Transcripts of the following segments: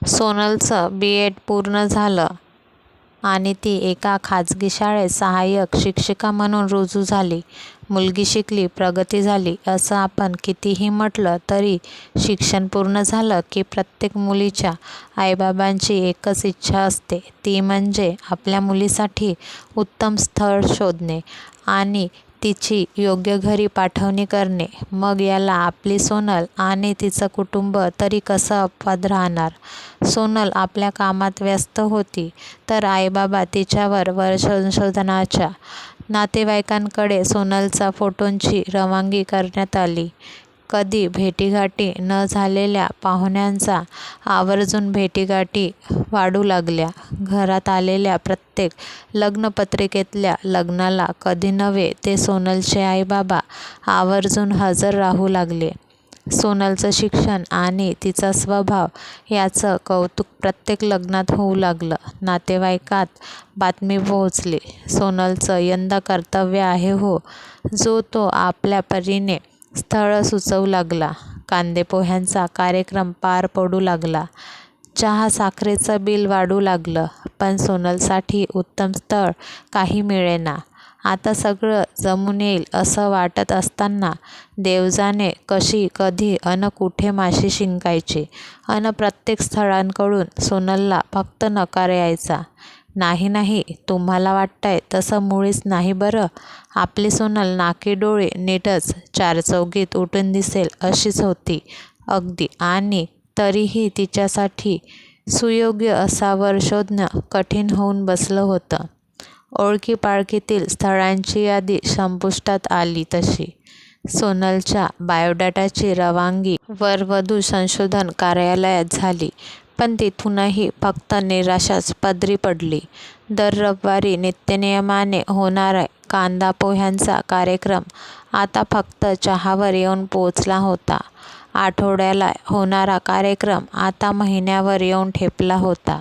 सोनलचं B Ed पूर्ण झालं आणि ती एका खाजगी शाळेत सहाय्यक शिक्षिका म्हणून रुजू झाली. मुलगी शिकली, प्रगती झाली असं आपण कितीही म्हटलं तरी शिक्षण पूर्ण झालं की प्रत्येक मुलीच्या आईबाबांची एकच इच्छा असते ती म्हणजे आपल्या मुलीसाठी उत्तम स्थळ शोधणे आणि तिची योग्य घरी पाठवणी करणे. मग याला आपली सोनल आणि तिचं कुटुंब तरी कसं अपवाद राहणार? सोनल आपल्या कामात व्यस्त होती तर आई-बाबा तिच्यावर वर्षसंशोधनाच्या नातेवाईकांकडे सोनलचा फोटोंची रवानगी करण्यात आली. कधी भेटीगाठी न झालेल्या पाहुण्यांचा आवर्जून भेटीगाठी वाढू लागल्या. घरात आलेल्या प्रत्येक लग्नपत्रिकेतल्या लग्नाला कधी नव्हे ते सोनलचे आई-बाबा आवर्जून हजर राहू लागले. सोनलचं शिक्षण आणि तिचा स्वभाव याचं कौतुक प्रत्येक लग्नात होऊ लागलं. नातेवाईकात बातमी पोहोचली, सोनलचं यंदा कर्तव्य आहे हो. जो तो आपल्या परीने स्थळं सुचवू लागला. कांदेपोह्यांचा कार्यक्रम पार पडू लागला. चहा-साखरेचं बिल वाढू लागलं. पण सोनलसाठी उत्तम स्थळ काही मिळेना. आता सगळं जमून येईल असं वाटत असताना देवजाने कशी, कधी अन कुठे माशी शिंकायची अन प्रत्येक स्थळांकडून सोनलला फक्त नकार यायचा. नाही नाही, तुम्हाला वाटतंय तसं मुळीच नाही बरं. आपली सोनल नाके डोळे नीटच चारचौघीत उठून दिसेल अशीच होती अगदी आणि तरीही तिच्यासाठी सुयोग्य असा वर शोधणं कठीण होऊन बसलं होतं. ओळखीपाळखीतील स्थळांची यादी संपुष्टात आली तशी सोनलच्या बायोडाटाची रवानगी वरवधू संशोधन कार्यालयात झाली. पण तिथूनही फक्त निराशाच पदरी पडली. दर रविवारी नित्यनियमाने होणारा कांदा-पोह्यांचा कार्यक्रम आता फक्त चहावर येऊन पोचला होता. आठवड्याला होणारा कार्यक्रम आता महिन्यावर येऊन ठेपला होता.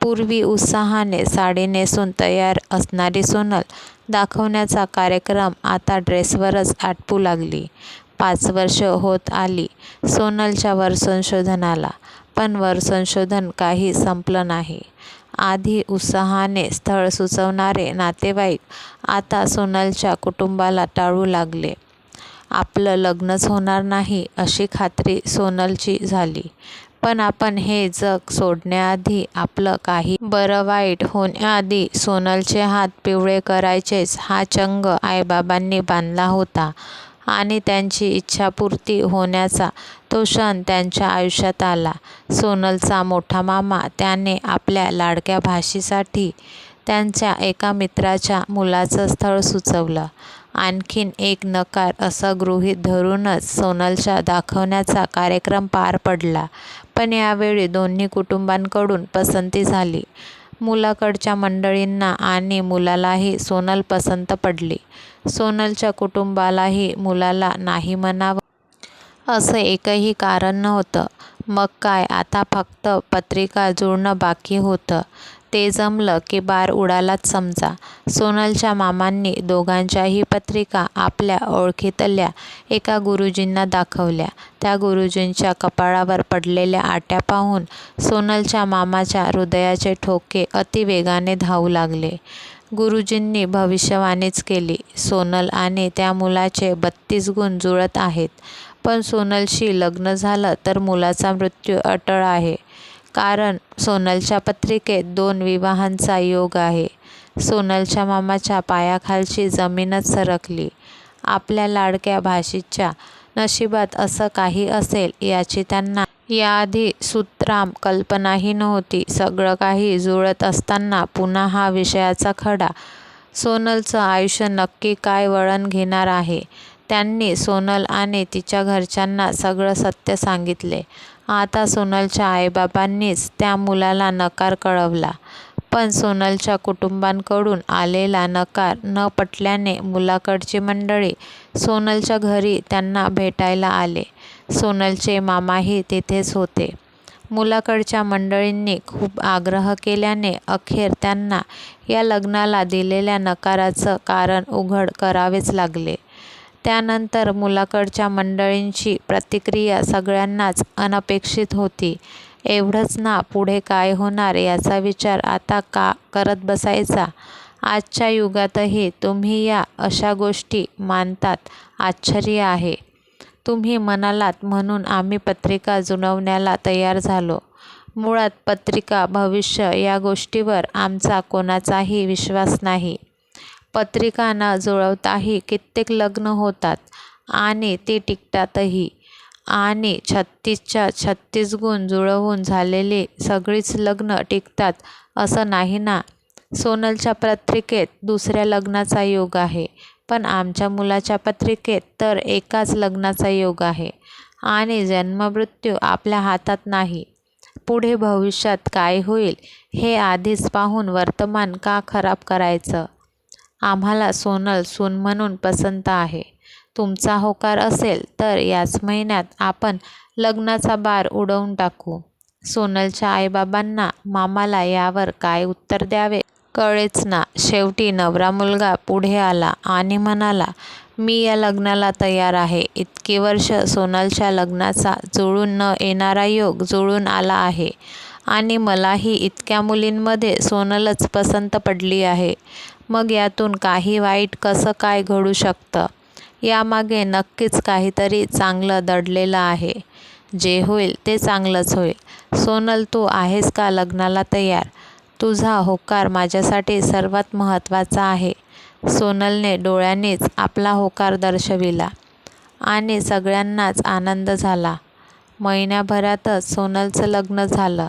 पूर्वी उत्साहाने साडी नेसून तयार असणारी सोनल दाखवण्याचा कार्यक्रम आता ड्रेसवरच आटपू लागली. पाच वर्षं होत आली सोनलच्या वर संशोधनाला पण वरसंशोधन काही संपलं नाही. आधी उत्साहाने स्थळ सुचवणारे नातेवाईक आता सोनलच्या कुटुंबाला टाळू लागले. आपलं लग्नच होणार नाही अशी खात्री सोनलची झाली. पण आपण हे जग सोडण्याआधी, आपलं काही बरं-वाईट होण्याआधी सोनलचे हात पिवळे करायचेच हा चंग आईबाबांनी बांधला होता आणि त्यांची इच्छापूर्ती होण्याचा तो क्षण त्यांच्या आयुष्यात आला. सोनलचा मोठा मामा त्याने आपल्या लाडक्या भाषेसाठी त्यांच्या एका मित्राच्या मुलाचं स्थळ सुचवलं. आणखीन एक नकार असं गृहीत धरूनच सोनलच्या दाखवण्याचा कार्यक्रम पार पडला. पण यावेळी दोन्ही कुटुंबांकडून पसंती झाली. मुलाकडच्या मंडळींना आणि मुलालाही सोनल पसंत पडली. सोनलच्या कुटुंबालाही मुलाला नाही म्हणावं असं एकही कारण नव्हतं. मग काय आता फक्त पत्रिका जुळणं बाकी होतं. ते जमलं की बार उडालाच समजा. सोनलच्या मामांनी दोघांच्याही पत्रिका आपल्या ओळखीतल्या एका गुरुजींना दाखवल्या. त्या गुरुजींच्या कपाळावर पडलेल्या आट्या पाहून सोनलच्या मामाच्या हृदयाचे ठोके अति वेगाने धावू लागले. गुरुजींनी भविष्यवाणीच केली. सोनल आणि त्या मुलाचे बत्तीस गुण जुळत आहेत. पण सोनलशी लग्न झालं तर मुलाचा मृत्यू अटळ आहे. कारण सोनलच्या पत्रिकेत दोन विवाहांचा योग आहे. सोनलच्या मामाच्या पायाखालची जमीनच सरकली. आपल्या लाडक्या भाषेच्या नशिबात असं काही असेल याची त्यांना याआधी सुत्राम कल्पनाही नव्हती. सगळं काही जुळत असताना पुन्हा हा विषयाचा खडा. सोनलचं आयुष्य नक्की काय वळण घेणार आहे? त्यांनी सोनल आणि तिच्या घरच्यांना सगळं सत्य सांगितले. आता सोनलच्या आईबाबांनीच त्या मुलाला नकार कळवला. पण सोनलच्या कुटुंबांकडून आलेला नकार न पटल्याने मुलाकडची मंडळी सोनलच्या घरी त्यांना भेटायला आले. सोनलचे मामाही तिथेच होते. मुलाकडच्या मंडळींनी खूप आग्रह केल्याने अखेर त्यांना या लग्नाला दिलेल्या नकाराचं कारण उघड करावेच लागले. त्यानंतर मुलाकडच्या मंडळींची प्रतिक्रिया सगळ्यांनाच अनपेक्षित होती. एवढंच ना पुढे काय होणार याचा विचार आता का करत बसायचा? आजच्या युगातही तुम्ही या अशा गोष्टी मानतात आश्चर्य आहे. तुम्ही म्हणालात म्हणून आम्ही पत्रिका जुळवण्याला तयार झालो. मुळात पत्रिका भविष्य या गोष्टीवर आमचा कोणाचाही विश्वास नाही. पत्रिका न जुळवताही कित्येक लग्न होतात आणि ती टिकतातही. आणि छत्तीसच्या छत्तीस गुण जुळवून झालेली सगळीच लग्न टिकतात असं नाही ना? सोनलच्या पत्रिकेत दुसऱ्या लग्नाचा योग आहे. पण आमच्या मुलाच्या पत्रिकेत तर एकाच लग्नाचा योग आहे. आणि जन्ममृत्यू आपल्या हातात नाही. पुढे भविष्यात काय होईल हे आधीच पाहून वर्तमान का खराब करायचं? आम्हाला सोनल सून म्हणून पसंत आहे. तुमचा होकार असेल तर याच महिन्यात आपण लग्नाचा बार उडवून टाकू. सोनलच्या आईबाबांना मामाला यावर काय उत्तर द्यावे? कळेच ना. शेवटी नवरा मुलगा पुढे आला आणि म्हणाला मी या लग्नाला तयार आहे. इतकी वर्ष सोनलच्या लग्नाचा जुळून न येणारा योग जुळून आला आहे. आणि मलाही इतक्या मुलींमध्ये सोनलच पसंत पडली आहे. मग यातून काही वाईट कसं काय घडू शकतं? यामागे नक्कीच काहीतरी चांगलं दडलेलं आहे. जे होईल ते चांगलंच होईल. सोनल तू आहेस का लग्नाला तयार? तुझा होकार माझ्यासाठी सर्वात महत्त्वाचा आहे. सोनलने डोळ्यांनीच आपला होकार दर्शविला आणि सगळ्यांनाच आनंद झाला. महिन्याभरातच सोनलचं लग्न झालं.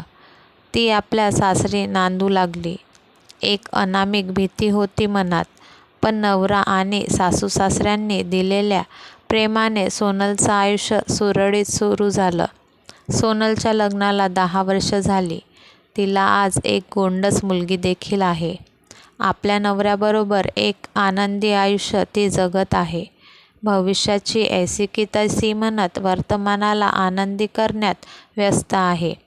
ती आपल्या सासरी नांदू लागली. एक अनामिक भीती होती मनात पण नवरा आणि सासू सासऱ्यांनी दिलेल्या प्रेमाने सोनलचं आयुष्य सुरळीत सुरू झालं. सोनलच्या लग्नाला दहा वर्ष झाली. तिला आज एक गोंडस मुलगी देखील आहे. आपल्या नवऱ्याबरोबर एक आनंदी आयुष्य ती जगत आहे. भविष्याची ऐसी की तैसी म्हणत वर्तमानाला आनंदी करण्यात व्यस्त आहे.